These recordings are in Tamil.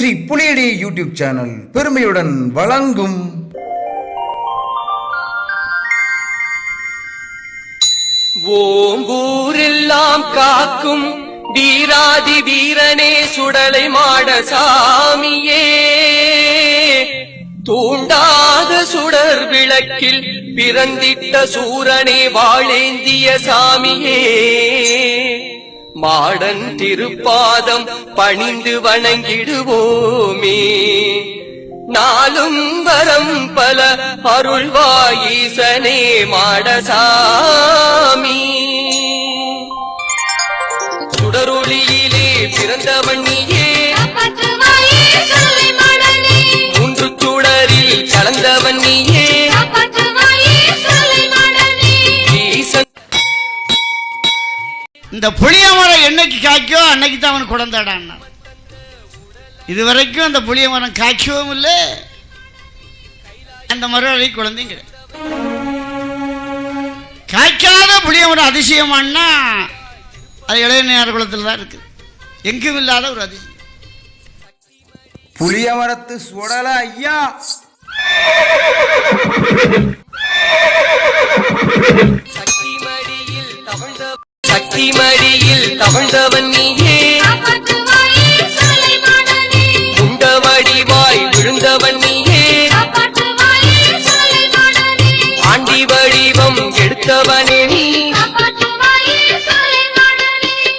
ஸ்ரீ புலியடி யூடியூப் சேனல் பெருமையுடன் வழங்கும் ஓம்பூரெல்லாம் காக்கும் வீராதி வீரனே சுடலை மாட சாமியே. தூண்டாத சுடர் விளக்கில் பிறந்திட்ட சூரனே வாழேந்திய சாமியே. மாடன் திருப்பாதம் பணிந்து வணங்கிடுவோமே. நாளும் வரம் பல அருள்வாயீசனே மாடசாமி. சுடருளியிலே பிறந்தவன் இந்த புளிய மரம் என்னைக்கு காய்க்கோ அன்னைக்கு தான் அவன் குழந்தாடான் இது வரைக்கும் அந்த புளிய மரம் காய்க்கவும் இல்லை. அந்த மரம் குழந்தைங்க காய்க்காத புளிய மரம் அதிசயமானா அது இளைஞர் குளத்தில் தான் இருக்குது. எங்கும் இல்லாத ஒரு அதிசயம். புளிய மரத்து சுடல ஐயா. தவழ்ந்தவன் நீயே. காப்பாற்றுவாயே உண்ட வடிவாய் விழுந்தவன் நீயே. ஆண்டி வடிவம் எடுத்தவனே நீ.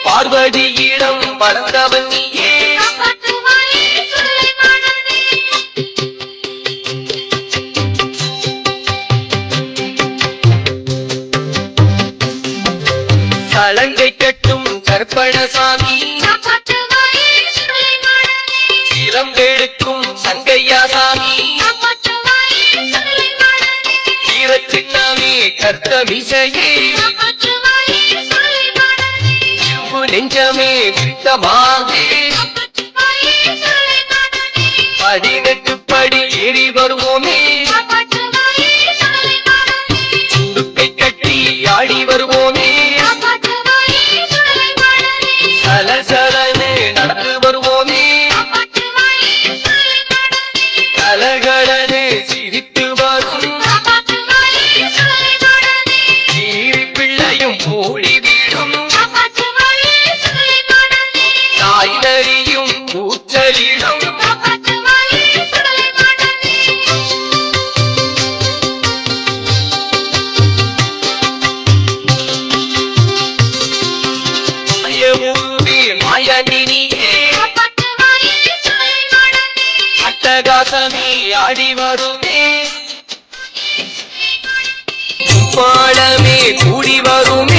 பார்வதியிடம் பறந்தவன் நீயே. கட்டும் கற்பணசாமி மாடனே இளம்பெடுக்கும் சங்கையாசாமி. காப்பாற்றுவாயே சொல்லை மாடனே வீர சின்னமே கர்த்தமிசையே காப்பாற்றுவாயே சொல்லை மாடனே இரும்பு நெஞ்சமே மாடனே பதினெட்டு படி ஏறி அட்டகாசமே ஆடி வருமே. பாடமே கூடி வரும்.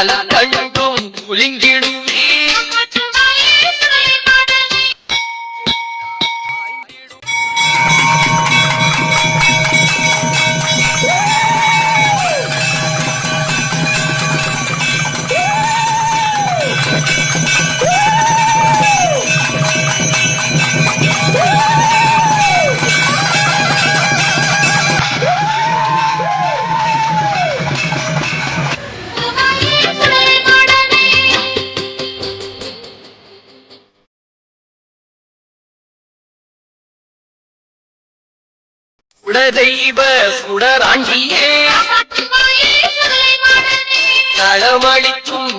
மாடனே மலத்தண்டும் குலுங்கிடுமே குலதெய்வ சுடராண்டியே காப்பாற்றுவாயே சொல்லை மாடனே களமளிக்கும்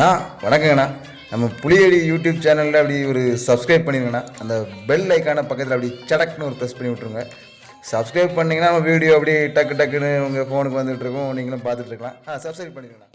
அண்ணா வணக்கங்கண்ணா நம்ம புலியடி யூடியூப் சேனலில் அப்படி ஒரு சப்ஸ்கிரைப் பண்ணிடுங்கண்ணா அந்த பெல் ஐக்கான பக்கத்தில் அப்படி சடக்குன்னு ஒரு ப்ரெஸ் பண்ணி விட்ருங்க சப்ஸ்கிரைப் பண்ணிங்கன்னா நம்ம வீடியோ அப்படியே டக்கு டக்குன்னு உங்கள் ஃபோனுக்கு வந்துட்டுருக்கோம் நீங்களும் பார்த்துட்டு இருக்கலாம். ஆ சப்ஸ்கிரைப் பண்ணிடுங்கண்ணா